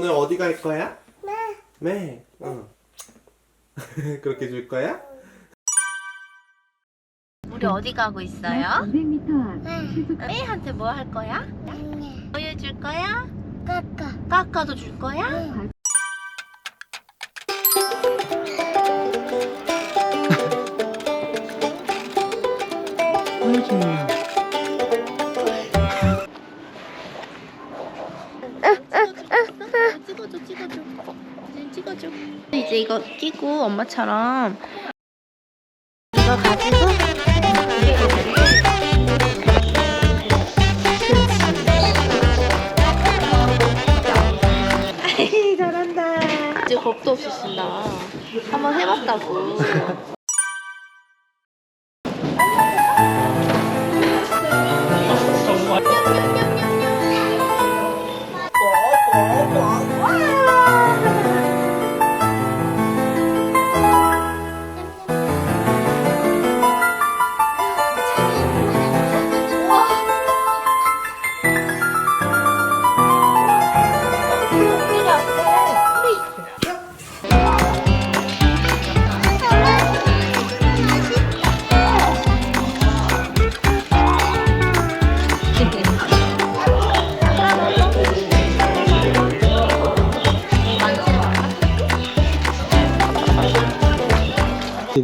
오늘 어디 갈 거야? 네. 네. 응. 그렇게 줄 거야? 우리 어디 가고 있어요? 200m 앞 네. 메이한테 뭐 할 거야? 우유 줄 거야? 까까. 까까도 줄 거야? 보여줘요. 이제 이거 끼고 엄마처럼. 이거 가지고 잘한다. 이제 겁도 없이 쓴다. 한번 해봤다고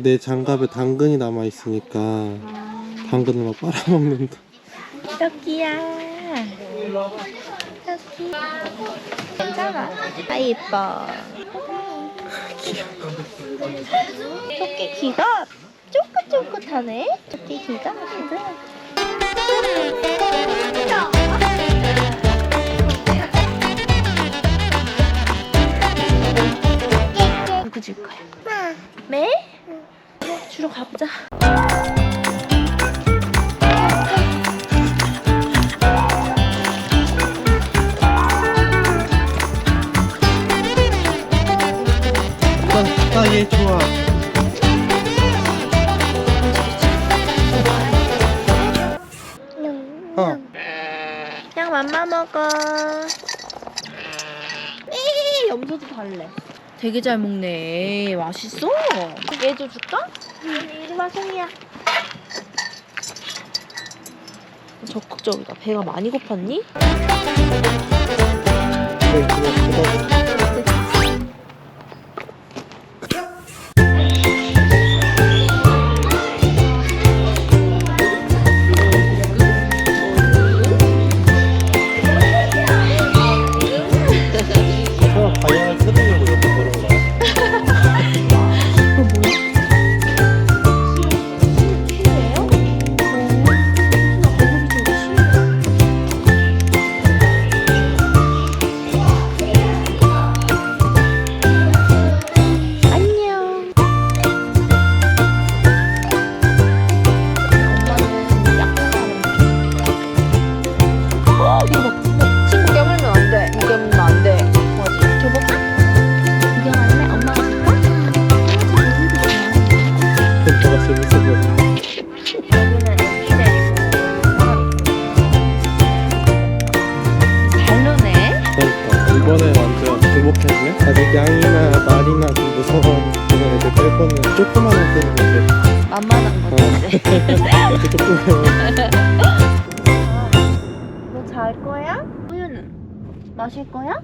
내 장갑에 당근이 남아 있으니까 당근을 막 빨아먹는다. 토끼야. 토끼. 괜찮아. 아, 예뻐. 토끼 귀가 쫑긋쫑긋하네. 토끼 귀가 가보자. 나얘 좋아. 어. 그냥 맘마 먹어. 에이, 염소도 달래. 되게 잘 먹네. 맛있어. 얘도 줄까? 이리 와, 송이야. 적극적이다. 배가 많이 고팠니? 네, 그거 그거. 재밌어 보여. 여기는 애기 데리고 잘 노네. 그러니까 이번에 완전 굴복했네. 아직 양이나 말이나 좀 무서운 그런 애들 빼고는 조그만 애들은 이제 만만한 거지. 이렇게 조그만 너 잘 거야? 우유는 마실 거야?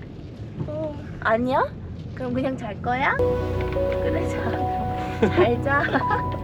아니야? 그럼 그냥 잘 거야? 그래 자. 잘 자.